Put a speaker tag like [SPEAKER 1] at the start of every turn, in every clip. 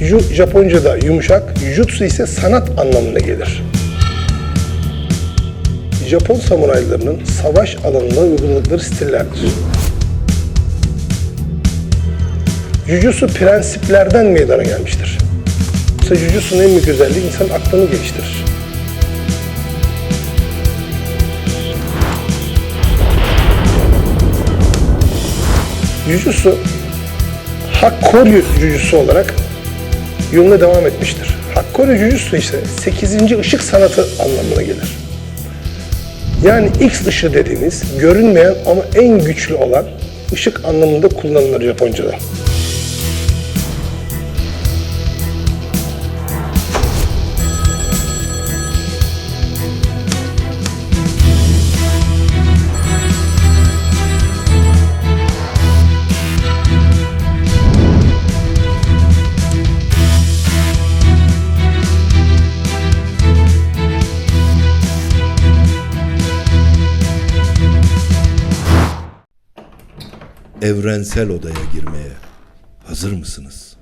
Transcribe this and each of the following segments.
[SPEAKER 1] Ju, Japonca'da yumuşak, jutsu ise sanat anlamına gelir. Japon samuraylarının savaş alanında uyguladıkları stillerdir. Jujutsu prensiplerden meydana gelmiştir. Yoksa Jujutsu'nun en büyük özelliği insanın aklını geliştirir. Jujutsu Hakkoryu Jujutsu olarak yoluna devam etmiştir. Hakkoryu Jujutsu ise 8. ışık sanatı anlamına gelir. Yani X ışığı dediğimiz görünmeyen ama en güçlü olan ışık anlamında kullanılır Japonca'da.
[SPEAKER 2] Evrensel odaya girmeye hazır mısınız?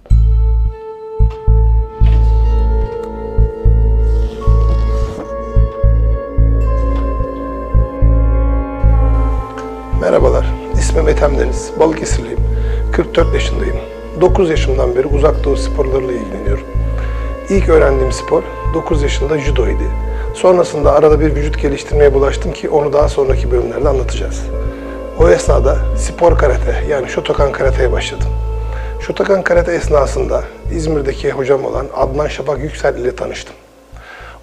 [SPEAKER 1] Merhabalar, ismim Ethem Deniz. Balıkesirliyim. 44 yaşındayım. 9 yaşımdan beri uzak doğu sporlarıyla ilgileniyorum. İlk öğrendiğim spor 9 yaşında judo idi. Sonrasında arada bir vücut geliştirmeye bulaştım ki onu daha sonraki bölümlerde anlatacağız. O esnada spor karate yani Shotokan karateye başladım. Shotokan karate esnasında İzmir'deki hocam olan Adnan Şafak Yüksel ile tanıştım.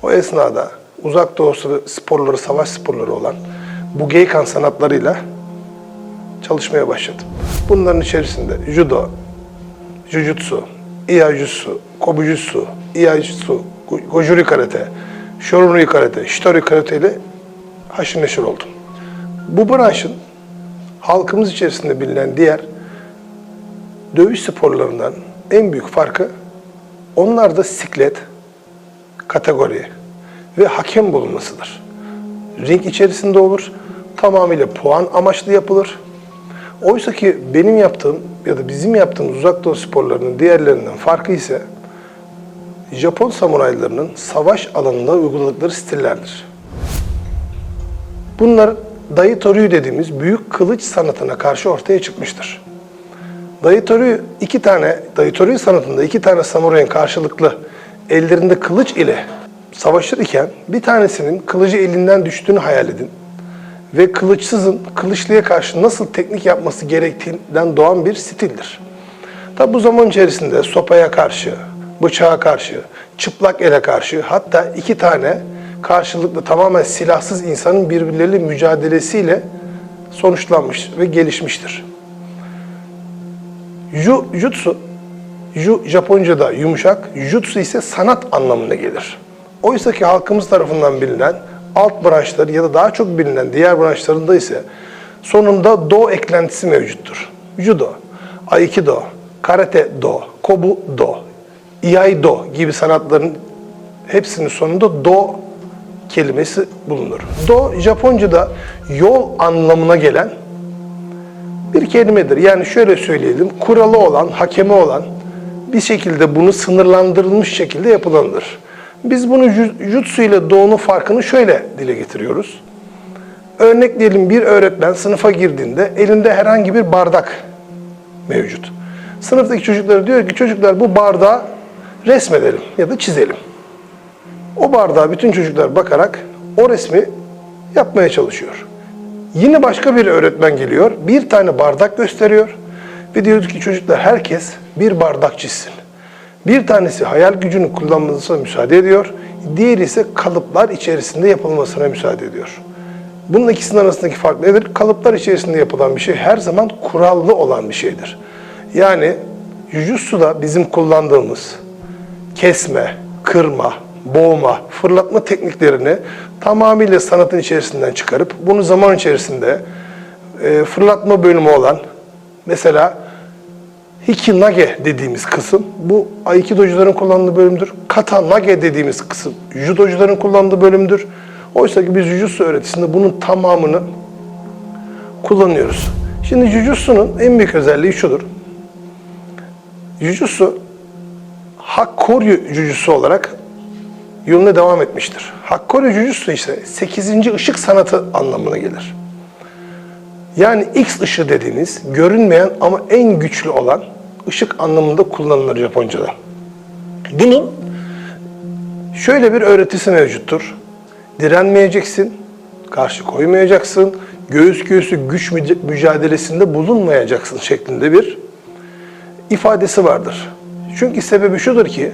[SPEAKER 1] O esnada uzak doğu sporları, savaş sporları olan Bugeikan sanatlarıyla çalışmaya başladım. Bunların içerisinde judo, jujutsu, iajutsu, kobujutsu, iajutsu, gojuri karate, shorunri karate, shitori karate ile haşır neşir oldum. Bu branşın halkımız içerisinde bilinen diğer dövüş sporlarından en büyük farkı onlarda siklet, kategori ve hakem bulunmasıdır. Ring içerisinde olur, tamamıyla puan amaçlı yapılır. Oysa ki benim yaptığım ya da bizim yaptığımız uzak doğu sporlarının diğerlerinden farkı ise Japon samuraylarının savaş alanında uyguladıkları stillerdir. Bunlar Daitoryu dediğimiz büyük kılıç sanatına karşı ortaya çıkmıştır. Daitoryu iki tane, Daitoryu sanatında iki tane samurayın karşılıklı ellerinde kılıç ile savaşır bir tanesinin kılıcı elinden düştüğünü hayal edin. Ve kılıçsızın kılıçlıya karşı nasıl teknik yapması gerektiğinden doğan bir stildir. Tabi bu zaman içerisinde sopaya karşı, bıçağa karşı, çıplak ele karşı hatta iki tane karşılıklı tamamen silahsız insanın birbirleriyle mücadelesiyle sonuçlanmış ve gelişmiştir. Ju, jutsu, ju, Japonca'da yumuşak, jutsu ise sanat anlamına gelir. Oysa ki halkımız tarafından bilinen alt branşları ya da daha çok bilinen diğer branşlarında ise sonunda do eklentisi mevcuttur. Judo, Aikido, Karate do, Kobu do, Iai do gibi sanatların hepsinin sonunda do kelimesi bulunur. Do Japonca'da yol anlamına gelen bir kelimedir. Yani şöyle söyleyelim, kuralı olan, hakemi olan bir şekilde bunu sınırlandırılmış şekilde yapılandır. Biz bunu ju- jutsu ile doğunun farkını şöyle dile getiriyoruz. Örnek diyelim bir öğretmen sınıfa girdiğinde elinde herhangi bir bardak mevcut. Sınıftaki çocuklara diyor ki çocuklar bu bardağı resmedelim ya da çizelim. O bardağa bütün çocuklar bakarak o resmi yapmaya çalışıyor. Yine başka bir öğretmen geliyor, bir tane bardak gösteriyor ve diyor ki çocuklar herkes bir bardak çizsin. Bir tanesi hayal gücünü kullanmasına müsaade ediyor, diğeri ise kalıplar içerisinde yapılmasına müsaade ediyor. Bunun ikisinin arasındaki fark nedir? Kalıplar içerisinde yapılan bir şey her zaman kurallı olan bir şeydir. Yani Jujutsu'da bizim kullandığımız kesme, kırma, boğma, fırlatma tekniklerini tamamıyla sanatın içerisinden çıkarıp bunu zaman içerisinde e, fırlatma bölümü olan mesela Hikinage dediğimiz kısım bu Aikidocuların kullandığı bölümdür. Kata Nage dediğimiz kısım Judocuların kullandığı bölümdür. Oysa ki biz Jujutsu öğretisinde bunun tamamını kullanıyoruz. Şimdi Jujutsu'nun en büyük özelliği şudur. Jujutsu Hakkoryu Jujutsu olarak yoluna devam etmiştir. Hakkoryu Jujutsu ise 8. ışık sanatı anlamına gelir. Yani X ışığı dediğimiz görünmeyen ama en güçlü olan ışık anlamında kullanılır Japonca'da. Bunun şöyle bir öğretisi mevcuttur. Direnmeyeceksin, karşı koymayacaksın, göğüs göğüsü güç müc- mücadelesinde bulunmayacaksın şeklinde bir ifadesi vardır. Çünkü sebebi şudur ki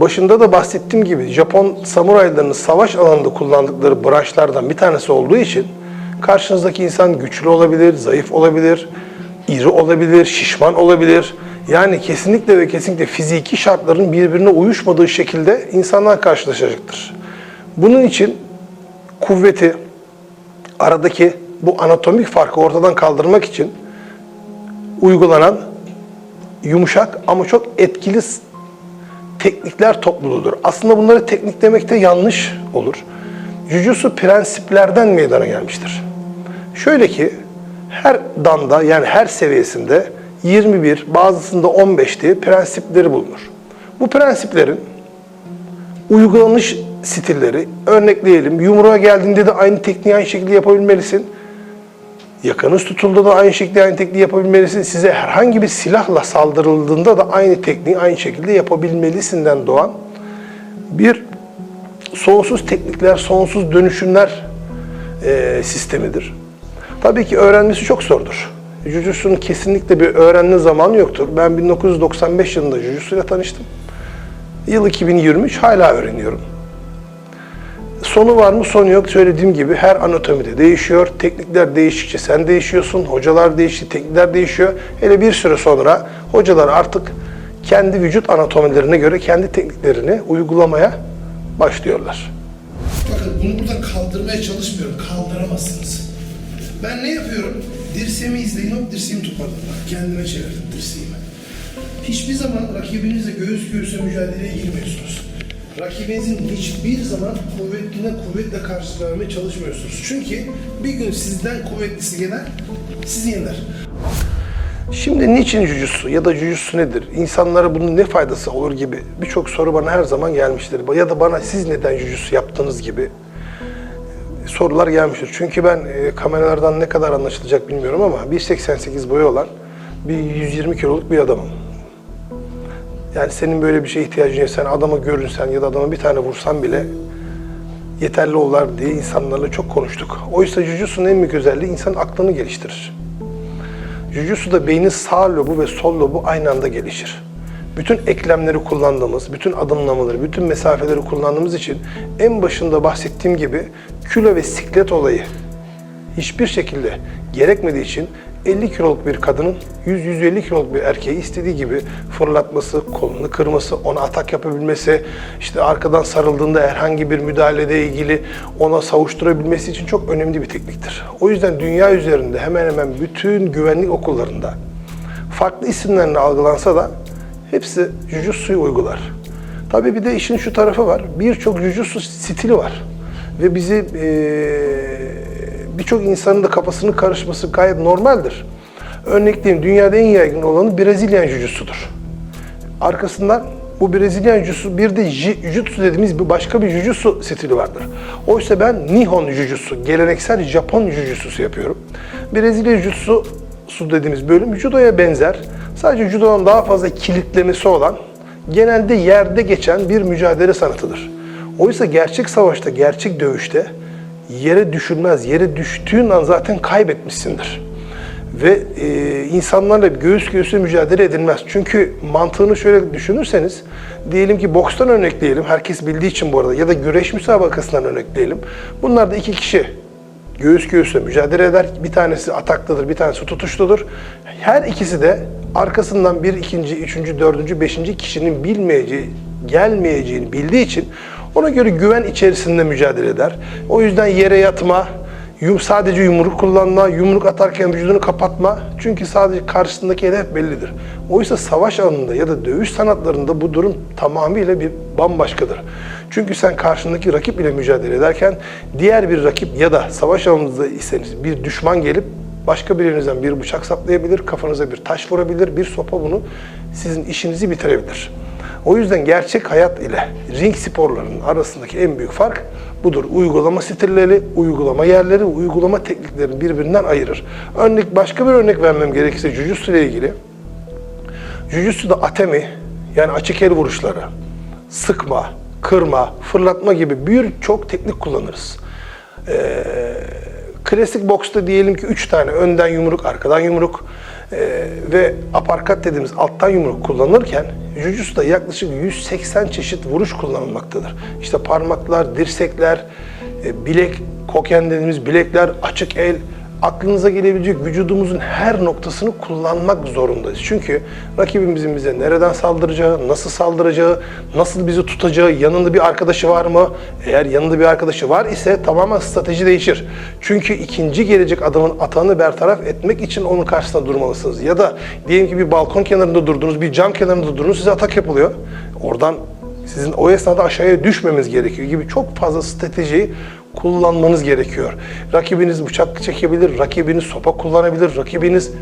[SPEAKER 1] başında da bahsettiğim gibi Japon samuraylarının savaş alanında kullandıkları branşlardan bir tanesi olduğu için karşınızdaki insan güçlü olabilir, zayıf olabilir, iri olabilir, şişman olabilir. Yani kesinlikle ve kesinlikle fiziki şartların birbirine uyuşmadığı şekilde insanlar karşılaşacaktır. Bunun için kuvveti, aradaki bu anatomik farkı ortadan kaldırmak için uygulanan yumuşak ama çok etkili teknikler topluluğudur. Aslında bunları teknik demek de yanlış olur. Jujutsu prensiplerden meydana gelmiştir. Şöyle ki her danda yani her seviyesinde 21, bazısında 15 diye prensipleri bulunur. Bu prensiplerin uygulanış stilleri örnekleyelim. Yumruğa geldiğinde de aynı tekniği aynı şekilde yapabilmelisin. Yakanız tutulduğunda da aynı şekilde aynı tekniği yapabilmelisin. Size herhangi bir silahla saldırıldığında da aynı tekniği aynı şekilde yapabilmelisinden doğan bir sonsuz teknikler, sonsuz dönüşümler eee, sistemidir. Tabii ki öğrenmesi çok zordur. Jujutsu'nun kesinlikle bir öğrenme zamanı yoktur. Ben 1995 yılında Jujutsu ile tanıştım. Yıl 2023 hala öğreniyorum. Sonu var mı? Sonu yok. Söylediğim gibi her anatomide değişiyor. Teknikler değiştikçe sen değişiyorsun. Hocalar değişti, teknikler değişiyor. Hele bir süre sonra hocalar artık kendi vücut anatomilerine göre kendi tekniklerini uygulamaya başlıyorlar.
[SPEAKER 3] Bakın bunu buradan kaldırmaya çalışmıyorum. Kaldıramazsınız. Ben ne yapıyorum? Dirseğimi izleyin. Hop dirseğimi toparladım. Bak kendime çevirdim dirseğimi. Hiçbir zaman rakibinizle göğüs göğüse mücadeleye girmiyorsunuz. Rakibinizin hiçbir zaman kuvvetine kuvvetle karşı vermeye çalışmıyorsunuz. Çünkü bir gün sizden kuvvetlisi gelir, sizi yener.
[SPEAKER 1] Şimdi niçin jujutsu ya da jujutsu nedir? İnsanlara bunun ne faydası olur gibi birçok soru bana her zaman gelmiştir. Ya da bana siz neden jujutsu yaptınız gibi sorular gelmiştir. Çünkü ben e, kameralardan ne kadar anlaşılacak bilmiyorum ama 1.88 boyu olan bir 120 kiloluk bir adamım. Yani senin böyle bir şeye ihtiyacın yok. Sen adamı görünsen ya da adama bir tane vursan bile yeterli olar diye insanlarla çok konuştuk. Oysa jujutsu'nun en büyük özelliği insanın aklını geliştirir. Jujutsu'da beynin sağ lobu ve sol lobu aynı anda gelişir. Bütün eklemleri kullandığımız, bütün adımlamaları, bütün mesafeleri kullandığımız için en başında bahsettiğim gibi kilo ve siklet olayı hiçbir şekilde gerekmediği için 50 kiloluk bir kadının 100-150 kiloluk bir erkeği istediği gibi fırlatması, kolunu kırması, ona atak yapabilmesi, işte arkadan sarıldığında herhangi bir müdahalede ilgili ona savuşturabilmesi için çok önemli bir tekniktir. O yüzden dünya üzerinde hemen hemen bütün güvenlik okullarında farklı isimlerle algılansa da hepsi Jujutsu'yu uygular. Tabii bir de işin şu tarafı var. Birçok Jujutsu stili var. Ve bizi eee birçok insanın da kafasının karışması gayet normaldir. Örnekleyeyim, dünyada en yaygın olanı Brezilyan Jujutsu'dur. Arkasından bu Brezilyan Jujutsu bir de Ji- Jutsu dediğimiz bir başka bir Jujutsu stili vardır. Oysa ben Nihon Jujutsu, geleneksel Japon Jujutsu'su yapıyorum. Brezilya Jujutsu su dediğimiz bölüm judoya benzer. Sadece judodan daha fazla kilitlemesi olan, genelde yerde geçen bir mücadele sanatıdır. Oysa gerçek savaşta, gerçek dövüşte yere düşülmez. Yere düştüğün an zaten kaybetmişsindir. Ve e, insanlarla göğüs göğüse mücadele edilmez. Çünkü mantığını şöyle düşünürseniz, diyelim ki bokstan örnekleyelim, herkes bildiği için bu arada ya da güreş müsabakasından örnekleyelim. Bunlar da iki kişi göğüs göğüse mücadele eder. Bir tanesi ataktadır, bir tanesi tutuşludur. Her ikisi de arkasından bir ikinci, üçüncü, dördüncü, beşinci kişinin bilmeyeceği, gelmeyeceğini bildiği için ona göre güven içerisinde mücadele eder. O yüzden yere yatma, sadece yumruk kullanma, yumruk atarken vücudunu kapatma. Çünkü sadece karşısındaki hedef bellidir. Oysa savaş alanında ya da dövüş sanatlarında bu durum tamamıyla bir bambaşkadır. Çünkü sen karşındaki rakip ile mücadele ederken diğer bir rakip ya da savaş alanınızda iseniz bir düşman gelip başka birinizden bir bıçak saplayabilir, kafanıza bir taş vurabilir, bir sopa bunu sizin işinizi bitirebilir. O yüzden gerçek hayat ile ring sporlarının arasındaki en büyük fark budur. Uygulama stilleri, uygulama yerleri, uygulama tekniklerini birbirinden ayırır. Örnek başka bir örnek vermem gerekirse Jujutsu ile ilgili. Jujutsu'da atemi yani açık el vuruşları, sıkma, kırma, fırlatma gibi birçok teknik kullanırız. Ee, klasik boksta diyelim ki 3 tane önden yumruk, arkadan yumruk ee, ve aparkat dediğimiz alttan yumruk kullanılırken Jujutsu'da yaklaşık 180 çeşit vuruş kullanılmaktadır. İşte parmaklar, dirsekler, e, bilek, koken dediğimiz bilekler, açık el, aklınıza gelebilecek vücudumuzun her noktasını kullanmak zorundayız. Çünkü rakibimizin bize nereden saldıracağı, nasıl saldıracağı, nasıl bizi tutacağı, yanında bir arkadaşı var mı? Eğer yanında bir arkadaşı var ise tamamen strateji değişir. Çünkü ikinci gelecek adamın atağını bertaraf etmek için onun karşısında durmalısınız. Ya da diyelim ki bir balkon kenarında durdunuz, bir cam kenarında durdunuz, size atak yapılıyor. Oradan sizin o esnada aşağıya düşmemiz gerekiyor gibi çok fazla stratejiyi kullanmanız gerekiyor. Rakibiniz bıçak çekebilir, rakibiniz sopa kullanabilir, rakibiniz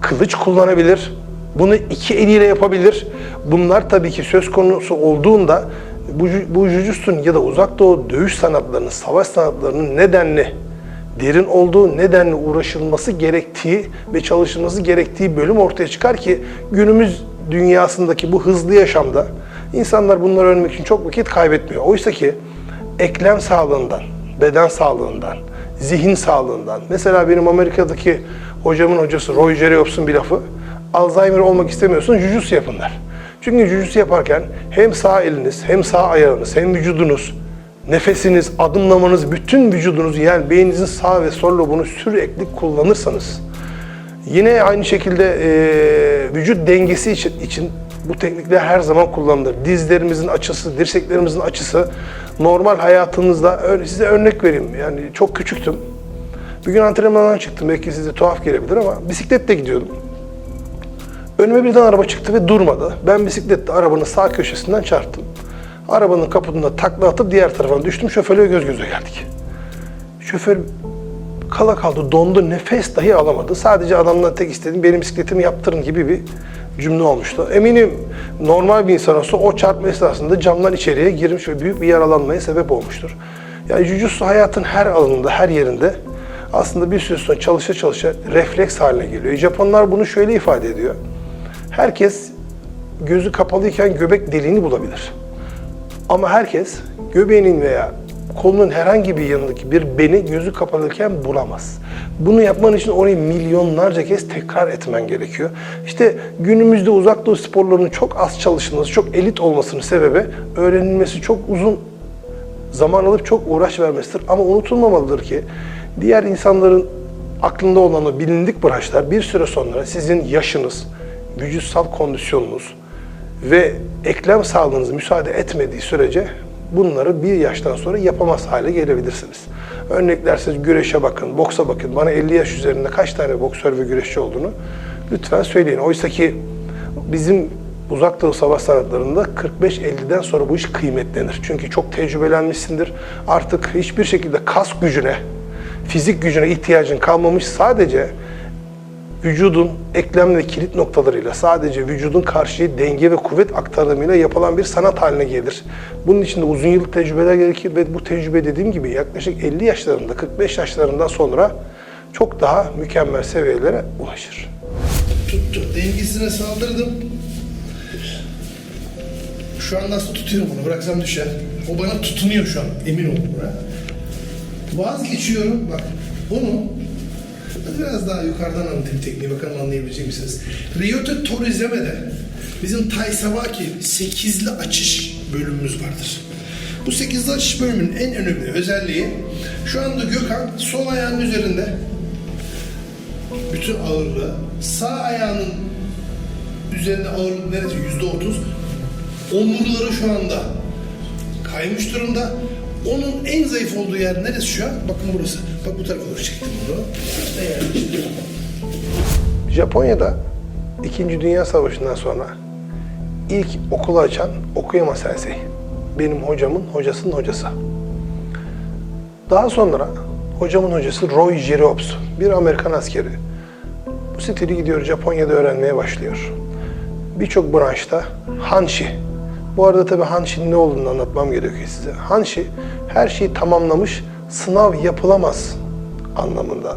[SPEAKER 1] kılıç kullanabilir. Bunu iki eliyle yapabilir. Bunlar tabii ki söz konusu olduğunda bu, bu jujutsu'nun ya da uzak doğu dövüş sanatlarının, savaş sanatlarının nedenli derin olduğu nedenle uğraşılması gerektiği ve çalışılması gerektiği bölüm ortaya çıkar ki günümüz dünyasındaki bu hızlı yaşamda insanlar bunları öğrenmek için çok vakit kaybetmiyor. Oysa ki eklem sağlığından, beden sağlığından, zihin sağlığından. Mesela benim Amerika'daki hocamın hocası Roy Jeriops'un bir lafı. Alzheimer olmak istemiyorsun, jujutsu yapın der. Çünkü jujutsu yaparken hem sağ eliniz, hem sağ ayağınız, hem vücudunuz, nefesiniz, adımlamanız, bütün vücudunuz yani beyninizin sağ ve sol lobunu sürekli kullanırsanız Yine aynı şekilde e, vücut dengesi için, için bu teknikler her zaman kullanılır. Dizlerimizin açısı, dirseklerimizin açısı normal hayatınızda size örnek vereyim. Yani çok küçüktüm. Bir gün antrenmandan çıktım. Belki size tuhaf gelebilir ama bisikletle gidiyordum. Önüme birden araba çıktı ve durmadı. Ben bisikletle arabanın sağ köşesinden çarptım. Arabanın kaputunda takla atıp diğer tarafa düştüm. Şoförle göz göze geldik. Şoför kala kaldı, dondu, nefes dahi alamadı. Sadece adamdan tek istediğim benim bisikletimi yaptırın gibi bir cümle olmuştu. Eminim normal bir insan olsa o çarpma esnasında camdan içeriye girmiş ve büyük bir yaralanmaya sebep olmuştur. Yani jujutsu hayatın her alanında, her yerinde aslında bir süre sonra çalışa çalışa refleks haline geliyor. Japonlar bunu şöyle ifade ediyor. Herkes gözü kapalıyken göbek deliğini bulabilir. Ama herkes göbeğinin veya kolunun herhangi bir yanındaki bir beni gözü kapalıyken bulamaz. Bunu yapman için orayı milyonlarca kez tekrar etmen gerekiyor. İşte günümüzde uzak doğu sporlarının çok az çalışılması, çok elit olmasının sebebi öğrenilmesi çok uzun zaman alıp çok uğraş vermesidir. Ama unutulmamalıdır ki diğer insanların aklında olan o bilindik branşlar bir süre sonra sizin yaşınız, vücutsal kondisyonunuz ve eklem sağlığınız müsaade etmediği sürece bunları bir yaştan sonra yapamaz hale gelebilirsiniz. Örneklerseniz güreşe bakın, boksa bakın. Bana 50 yaş üzerinde kaç tane boksör ve güreşçi olduğunu lütfen söyleyin. Oysa ki bizim uzak doğu savaş sanatlarında 45-50'den sonra bu iş kıymetlenir. Çünkü çok tecrübelenmişsindir. Artık hiçbir şekilde kas gücüne, fizik gücüne ihtiyacın kalmamış. Sadece vücudun eklem ve kilit noktalarıyla sadece vücudun karşıya denge ve kuvvet aktarımıyla yapılan bir sanat haline gelir. Bunun için de uzun yıllık tecrübeler gerekir ve bu tecrübe dediğim gibi yaklaşık 50 yaşlarında, 45 yaşlarından sonra çok daha mükemmel seviyelere ulaşır.
[SPEAKER 3] Tuttu. Dengesine saldırdım. Şu an nasıl tutuyorum bunu? Bıraksam düşer. O bana tutunuyor şu an. Emin olun buna. Vazgeçiyorum. Bak bunu biraz daha yukarıdan anlatayım tekniği. Bakalım anlayabilecek misiniz? Ryota Torizeme'de bizim Taisawaki 8'li açış bölümümüz vardır. Bu 8'li açış bölümünün en önemli özelliği şu anda Gökhan sol ayağının üzerinde bütün ağırlığı sağ ayağının üzerinde ağırlık neresi? Yüzde otuz. Omurları şu anda kaymış durumda. Onun en zayıf olduğu yer neresi şu an? Bakın burası. Bak bu tarafa doğru çektim bunu. İşte yani.
[SPEAKER 1] Japonya'da İkinci Dünya Savaşı'ndan sonra ilk okulu açan Okuyama Sensei. Benim hocamın hocasının hocası. Daha sonra hocamın hocası Roy Jeriopes, bir Amerikan askeri. Bu stili gidiyor Japonya'da öğrenmeye başlıyor. Birçok branşta Hanshi Bu arada tabii Hanşi'nin ne olduğunu anlatmam gerekiyor size. Hanşi her şeyi tamamlamış, sınav yapılamaz anlamında.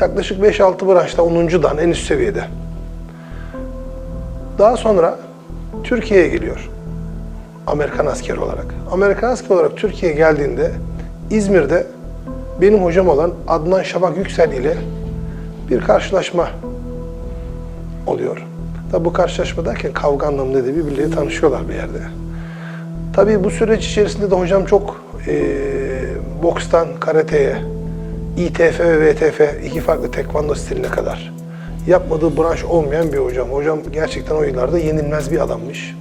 [SPEAKER 1] Yaklaşık 5-6 branşta 10. dan en üst seviyede. Daha sonra Türkiye'ye geliyor. Amerikan askeri olarak. Amerikan askeri olarak Türkiye'ye geldiğinde İzmir'de benim hocam olan Adnan Şabak Yüksel ile bir karşılaşma oluyor. Tabi bu karşılaşma derken kavga anlamında değil, birbirleriyle tanışıyorlar bir yerde. Tabii bu süreç içerisinde de hocam çok eee bokstan karateye, İTF ve VTF iki farklı tekvando stiline kadar yapmadığı branş olmayan bir hocam. Hocam gerçekten o yıllarda yenilmez bir adammış.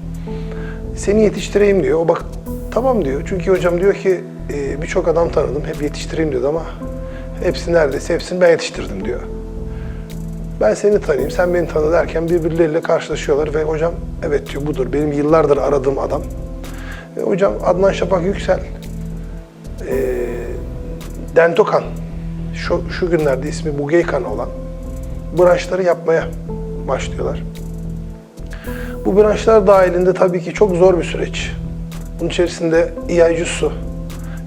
[SPEAKER 1] Seni yetiştireyim diyor. O bak tamam diyor. Çünkü hocam diyor ki "E, birçok adam tanıdım. Hep yetiştireyim diyordu ama hepsi neredeyse hepsini ben yetiştirdim diyor. Ben seni tanıyayım, sen beni tanı derken birbirleriyle karşılaşıyorlar ve hocam evet diyor budur. Benim yıllardır aradığım adam. E, hocam Adnan Şafak Yüksel, e, Dentokan, şu, şu günlerde ismi Bugeykan olan branşları yapmaya başlıyorlar. Bu branşlar dahilinde tabii ki çok zor bir süreç. Bunun içerisinde İyajutsu,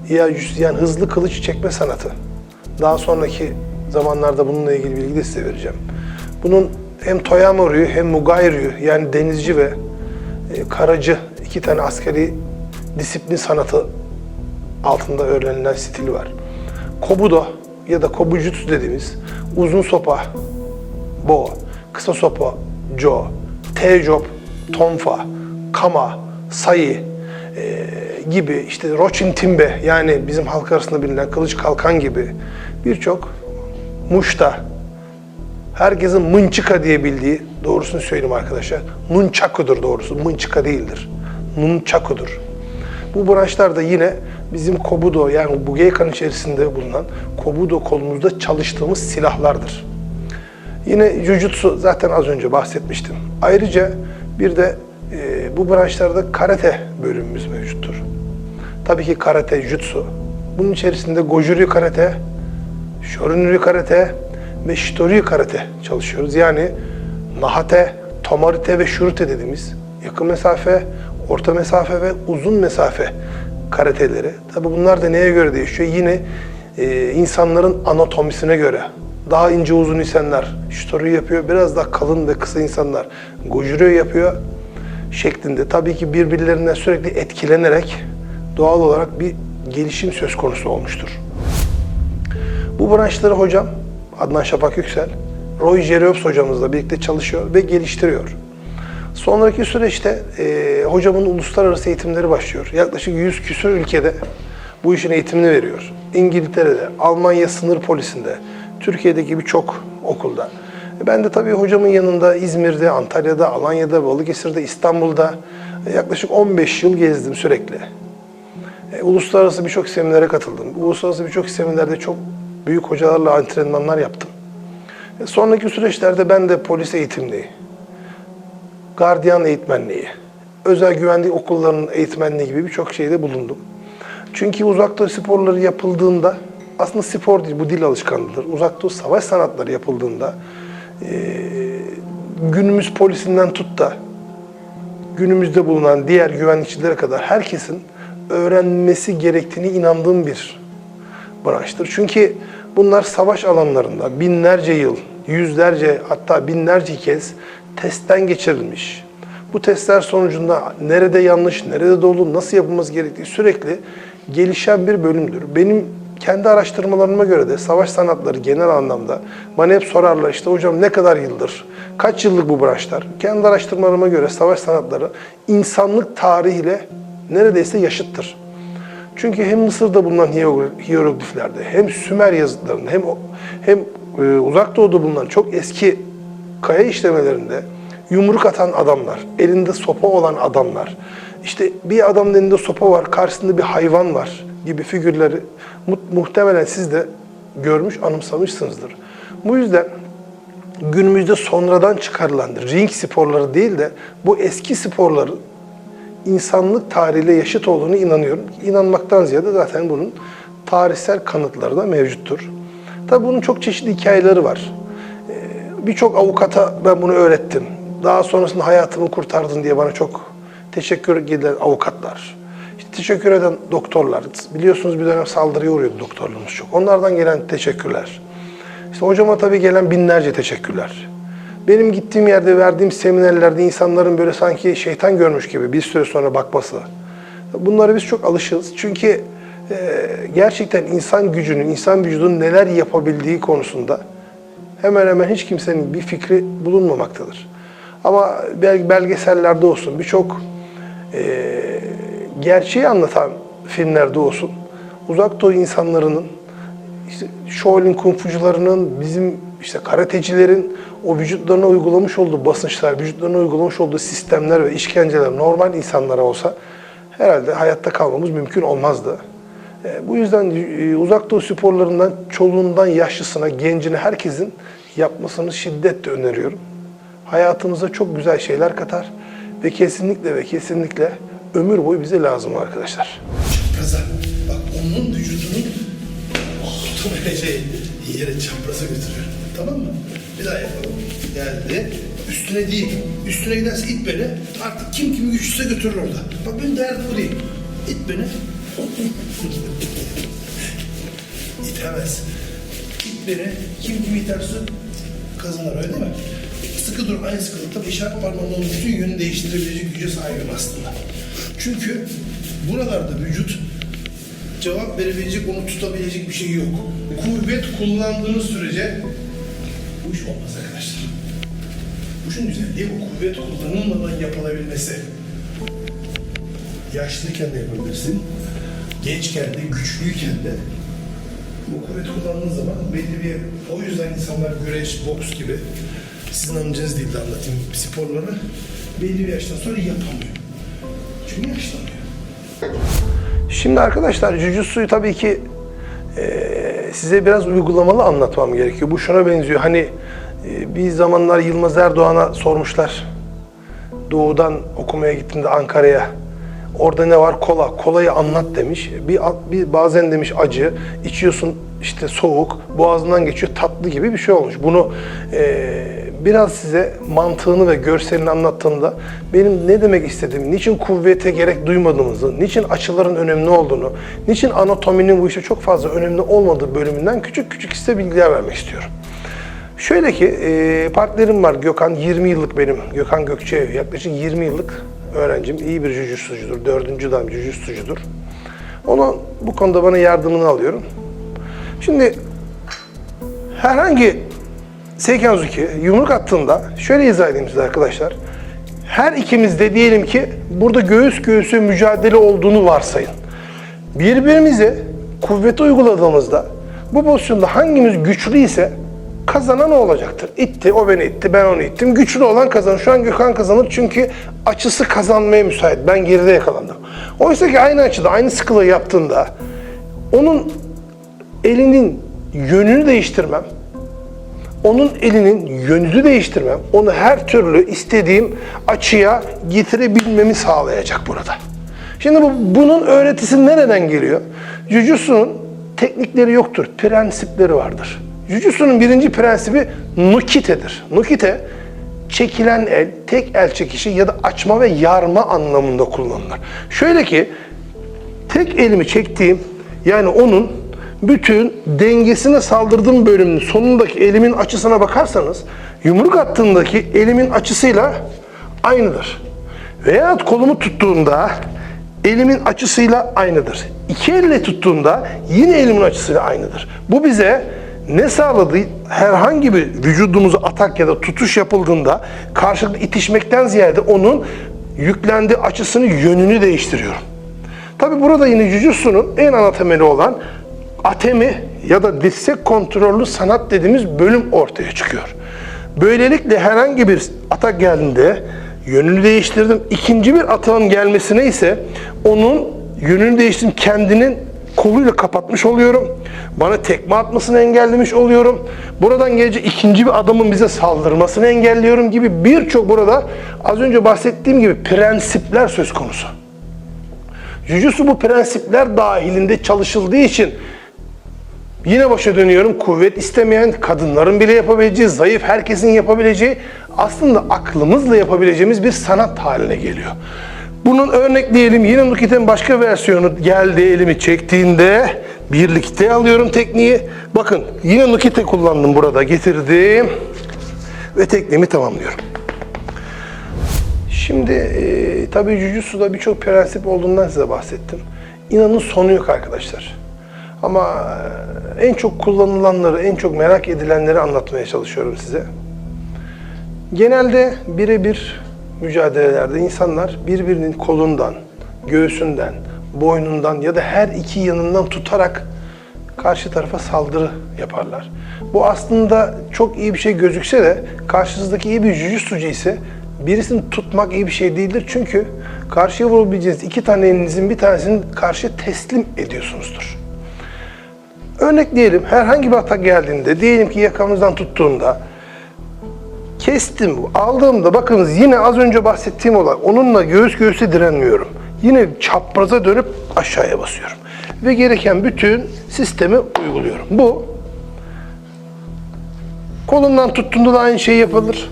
[SPEAKER 1] İyajutsu yani hızlı kılıç çekme sanatı. Daha sonraki zamanlarda bununla ilgili bilgi de size vereceğim. Bunun hem Toyama Ryu hem Mugai Ryu yani denizci ve e, karacı iki tane askeri disiplin sanatı altında öğrenilen stili var. Kobudo ya da Kobujutsu dediğimiz uzun sopa, bo, kısa sopa, jo, tejob, tonfa, kama, sayı e, gibi işte rochin timbe yani bizim halk arasında bilinen kılıç kalkan gibi birçok muşta herkesin mınçıka diye bildiği doğrusunu söyleyeyim arkadaşlar. Nunchaku'dur doğrusu. Mınçıka değildir. Nunchaku'dur. Bu branşlar da yine bizim Kobudo yani Bugeikan içerisinde bulunan Kobudo kolumuzda çalıştığımız silahlardır. Yine Jujutsu zaten az önce bahsetmiştim. Ayrıca bir de e, bu branşlarda karate bölümümüz mevcuttur. Tabii ki karate, jutsu. Bunun içerisinde Gojuri karate, Shorinryu karate ve karate çalışıyoruz. Yani Nahate, Tomarite ve Shurute dediğimiz yakın mesafe, orta mesafe ve uzun mesafe karateleri. Tabii bunlar da neye göre değişiyor? Yine e, insanların anatomisine göre. Daha ince uzun insanlar Shitoryu yapıyor, biraz daha kalın ve kısa insanlar Gojuri yapıyor şeklinde. Tabii ki birbirlerinden sürekli etkilenerek doğal olarak bir gelişim söz konusu olmuştur. Bu branşları hocam Adnan Şafak Yüksel, Roy Jeriops hocamızla birlikte çalışıyor ve geliştiriyor. Sonraki süreçte e, hocamın uluslararası eğitimleri başlıyor. Yaklaşık 100 küsur ülkede bu işin eğitimini veriyor. İngiltere'de, Almanya sınır polisinde, Türkiye'deki birçok okulda. E, Ben de tabii hocamın yanında İzmir'de, Antalya'da, Alanya'da, Balıkesir'de, İstanbul'da e, yaklaşık 15 yıl gezdim sürekli. E, uluslararası birçok seminere katıldım. Uluslararası birçok seminerde çok büyük hocalarla antrenmanlar yaptım. E, sonraki süreçlerde ben de polis eğitimliği, gardiyan eğitmenliği, özel güvenlik okullarının eğitmenliği gibi birçok şeyde bulundum. Çünkü uzak doğu sporları yapıldığında aslında spor değil bu dil alışkanlığıdır. Uzak doğu savaş sanatları yapıldığında e, günümüz polisinden tut da günümüzde bulunan diğer güvenlikçilere kadar herkesin öğrenmesi gerektiğini inandığım bir branştır. Çünkü bunlar savaş alanlarında binlerce yıl, yüzlerce hatta binlerce kez testten geçirilmiş. Bu testler sonucunda nerede yanlış, nerede doğru, nasıl yapılması gerektiği sürekli gelişen bir bölümdür. Benim kendi araştırmalarıma göre de savaş sanatları genel anlamda bana hep sorarlar işte hocam ne kadar yıldır, kaç yıllık bu branşlar? Kendi araştırmalarıma göre savaş sanatları insanlık tarihiyle neredeyse yaşıttır. Çünkü hem Mısır'da bulunan hiero- hierogliflerde hem Sümer yazıtlarında hem hem e, Uzak Doğu'da bulunan çok eski kaya işlemelerinde yumruk atan adamlar, elinde sopa olan adamlar, işte bir adamın elinde sopa var, karşısında bir hayvan var gibi figürleri mu- muhtemelen siz de görmüş, anımsamışsınızdır. Bu yüzden günümüzde sonradan çıkarılan ring sporları değil de bu eski sporların insanlık tarihiyle yaşıt olduğunu inanıyorum. İnanmaktan ziyade zaten bunun tarihsel kanıtları da mevcuttur. Tabii bunun çok çeşitli hikayeleri var. Ee, Birçok avukata ben bunu öğrettim. Daha sonrasında hayatımı kurtardın diye bana çok teşekkür eden avukatlar, işte teşekkür eden doktorlar. Biliyorsunuz bir dönem saldırıya uğruyordu doktorlarımız çok. Onlardan gelen teşekkürler. İşte hocama tabii gelen binlerce teşekkürler. Benim gittiğim yerde verdiğim seminerlerde insanların böyle sanki şeytan görmüş gibi bir süre sonra bakması. Bunlara biz çok alışığız. Çünkü e, gerçekten insan gücünün, insan vücudunun neler yapabildiği konusunda hemen hemen hiç kimsenin bir fikri bulunmamaktadır. Ama bel- belgesellerde olsun, birçok e, gerçeği anlatan filmlerde olsun, uzak doğu insanlarının, işte Shaolin kung fucularının, bizim işte karatecilerin o vücutlarına uygulamış olduğu basınçlar, vücutlarına uygulamış olduğu sistemler ve işkenceler normal insanlara olsa herhalde hayatta kalmamız mümkün olmazdı. E, bu yüzden e, uzak doğu sporlarından çoluğundan yaşlısına, gencine herkesin yapmasını şiddetle öneriyorum. Hayatımıza çok güzel şeyler katar ve kesinlikle ve kesinlikle ömür boyu bize lazım arkadaşlar.
[SPEAKER 3] Çapraza. Bak onun vücudunun kutu vereceği yere çapraza götürüyorum. Tamam mı? Bir daha yapalım. Geldi. Üstüne değil. Üstüne giderse it beni. Artık kim kimi güçlüse götürür orada. Bak benim derdim bu değil. İt beni. İtemez. İt beni. Kim kimi iterse kazanır öyle değil mi? Sıkı dur aynı sıkılıkta işaret parmağının bütün yönünü değiştirebilecek güce sahibim aslında. Çünkü buralarda vücut cevap verebilecek, onu tutabilecek bir şey yok. Kuvvet kullandığınız sürece iş olmaz arkadaşlar. Bu işin güzelliği bu kuvvet kullanılmadan yapılabilmesi. Yaşlıyken de yapabilirsin. Gençken de, güçlüyken de bu kuvvet kullandığın zaman belli bir... O yüzden insanlar güreş, boks gibi sizin anlayacağınız dilde anlatayım sporları belli bir yaştan sonra yapamıyor. Çünkü yaşlanıyor.
[SPEAKER 1] Şimdi arkadaşlar Jujutsu'yu tabii ki eee, size biraz uygulamalı anlatmam gerekiyor. Bu şuna benziyor. Hani eee, bir zamanlar Yılmaz Erdoğan'a sormuşlar. Doğu'dan okumaya gittiğinde Ankara'ya. Orada ne var? Kola. Kolayı anlat demiş. Bir, bir bazen demiş acı. içiyorsun işte soğuk. Boğazından geçiyor tatlı gibi bir şey olmuş. Bunu eee, biraz size mantığını ve görselini anlattığımda benim ne demek istediğimi, niçin kuvvete gerek duymadığımızı, niçin açıların önemli olduğunu, niçin anatominin bu işte çok fazla önemli olmadığı bölümünden küçük küçük size bilgiler vermek istiyorum. Şöyle ki e, partnerim var Gökhan 20 yıllık benim Gökhan Gökçeev yaklaşık 20 yıllık öğrencim iyi bir jujutsucudur dördüncü dan jujutsucudur. Onun bu konuda bana yardımını alıyorum. Şimdi herhangi Seikenzuki yumruk attığında şöyle izah edeyim size arkadaşlar. Her ikimiz de diyelim ki burada göğüs göğüse mücadele olduğunu varsayın. Birbirimize kuvveti uyguladığımızda bu pozisyonda hangimiz güçlü ise kazanan o olacaktır. İtti, o beni itti, ben onu ittim. Güçlü olan kazanır. Şu an Gökhan kazanır çünkü açısı kazanmaya müsait. Ben geride yakalandım. Oysa ki aynı açıda, aynı sıkılığı yaptığında onun elinin yönünü değiştirmem, onun elinin yönünü değiştirmem, onu her türlü istediğim açıya getirebilmemi sağlayacak burada. Şimdi bu, bunun öğretisi nereden geliyor? Jujutsu'nun teknikleri yoktur, prensipleri vardır. Jujutsu'nun birinci prensibi nukite'dir. Nukite, çekilen el, tek el çekişi ya da açma ve yarma anlamında kullanılır. Şöyle ki, tek elimi çektiğim, yani onun bütün dengesine saldırdığım bölümün sonundaki elimin açısına bakarsanız, yumruk attığımdaki elimin açısıyla aynıdır. Veyahut kolumu tuttuğumda elimin açısıyla aynıdır. İki elle tuttuğumda yine elimin açısıyla aynıdır. Bu bize ne sağladı? Herhangi bir vücudumuza atak ya da tutuş yapıldığında karşılıklı itişmekten ziyade onun yüklendiği açısını, yönünü değiştiriyorum. Tabi burada yine Jujutsu'nun en ana temeli olan atemi ya da dirsek kontrollü sanat dediğimiz bölüm ortaya çıkıyor. Böylelikle herhangi bir atak geldiğinde yönünü değiştirdim. İkinci bir atağın gelmesine ise onun yönünü değiştirdim. Kendinin koluyla kapatmış oluyorum. Bana tekme atmasını engellemiş oluyorum. Buradan gelecek ikinci bir adamın bize saldırmasını engelliyorum gibi birçok burada az önce bahsettiğim gibi prensipler söz konusu. Jujutsu bu prensipler dahilinde çalışıldığı için yine başa dönüyorum. Kuvvet istemeyen, kadınların bile yapabileceği, zayıf herkesin yapabileceği aslında aklımızla yapabileceğimiz bir sanat haline geliyor. Bunun örnekleyelim. Yine Nukit'in başka versiyonu geldi elimi çektiğinde birlikte alıyorum tekniği. Bakın yine Nukit'e kullandım burada. Getirdim ve tekniğimi tamamlıyorum. Şimdi e, tabii Jujutsu'da birçok prensip olduğundan size bahsettim. İnanın sonu yok arkadaşlar. Ama e, en çok kullanılanları, en çok merak edilenleri anlatmaya çalışıyorum size. Genelde birebir mücadelelerde insanlar birbirinin kolundan, göğsünden, boynundan ya da her iki yanından tutarak karşı tarafa saldırı yaparlar. Bu aslında çok iyi bir şey gözükse de karşınızdaki iyi bir jujutsucu ise birisini tutmak iyi bir şey değildir. Çünkü karşıya vurabileceğiniz iki tane elinizin bir tanesini karşıya teslim ediyorsunuzdur. Örnek diyelim herhangi bir atak geldiğinde diyelim ki yakamızdan tuttuğunda kestim, aldığımda bakınız yine az önce bahsettiğim olay onunla göğüs göğüse direnmiyorum. Yine çapraza dönüp aşağıya basıyorum. Ve gereken bütün sistemi uyguluyorum. Bu kolumdan tuttuğunda da aynı şey yapılır.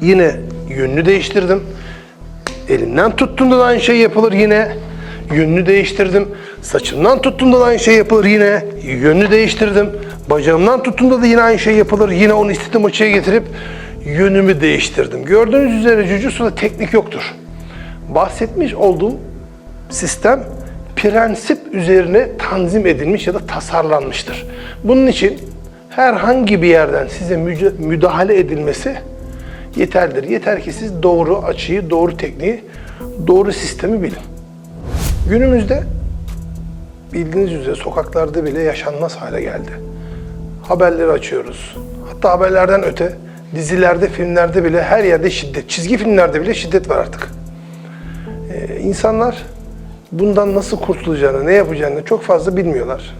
[SPEAKER 1] Yine yönünü değiştirdim. Elimden tuttuğumda da aynı şey yapılır yine. Yönünü değiştirdim. Saçımdan tuttuğumda da aynı şey yapılır yine. Yönünü değiştirdim. Bacağımdan tuttuğumda da yine aynı şey yapılır. Yine onu istediğim açıya getirip yönümü değiştirdim. Gördüğünüz üzere Jujutsu'da teknik yoktur. Bahsetmiş olduğum sistem prensip üzerine tanzim edilmiş ya da tasarlanmıştır. Bunun için herhangi bir yerden size müdahale edilmesi yeterlidir. Yeter ki siz doğru açıyı, doğru tekniği, doğru sistemi bilin. Günümüzde bildiğiniz üzere sokaklarda bile yaşanmaz hale geldi. Haberleri açıyoruz. Hatta haberlerden öte dizilerde, filmlerde bile her yerde şiddet. Çizgi filmlerde bile şiddet var artık. Ee, insanlar bundan nasıl kurtulacağını, ne yapacağını çok fazla bilmiyorlar.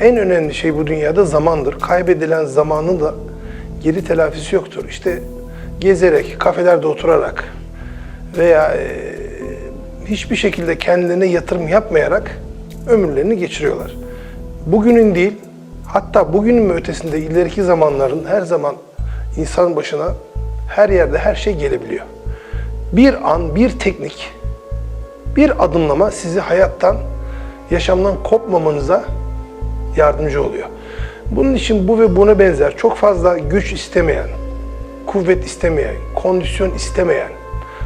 [SPEAKER 1] En önemli şey bu dünyada zamandır. Kaybedilen zamanın da geri telafisi yoktur. İşte gezerek, kafelerde oturarak veya e, hiçbir şekilde kendilerine yatırım yapmayarak ömürlerini geçiriyorlar. Bugünün değil, hatta bugünün mü ötesinde ileriki zamanların her zaman insan başına her yerde her şey gelebiliyor. Bir an, bir teknik, bir adımlama sizi hayattan, yaşamdan kopmamanıza yardımcı oluyor. Bunun için bu ve buna benzer çok fazla güç istemeyen, kuvvet istemeyen, kondisyon istemeyen,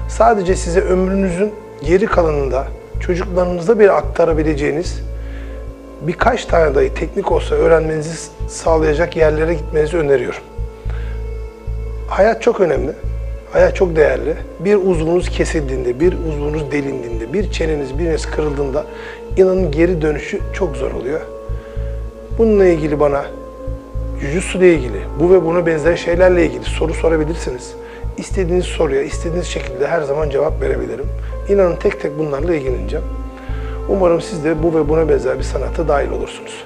[SPEAKER 1] sadece size ömrünüzün geri kalanında çocuklarınıza bir aktarabileceğiniz birkaç tane dahi teknik olsa öğrenmenizi sağlayacak yerlere gitmenizi öneriyorum. Hayat çok önemli. Hayat çok değerli. Bir uzvunuz kesildiğinde, bir uzvunuz delindiğinde, bir çeneniz, biriniz kırıldığında inanın geri dönüşü çok zor oluyor. Bununla ilgili bana Jujutsu ile ilgili, bu ve buna benzer şeylerle ilgili soru sorabilirsiniz. İstediğiniz soruya, istediğiniz şekilde her zaman cevap verebilirim. İnanın tek tek bunlarla ilgileneceğim. Umarım siz de bu ve buna benzer bir sanata dahil olursunuz.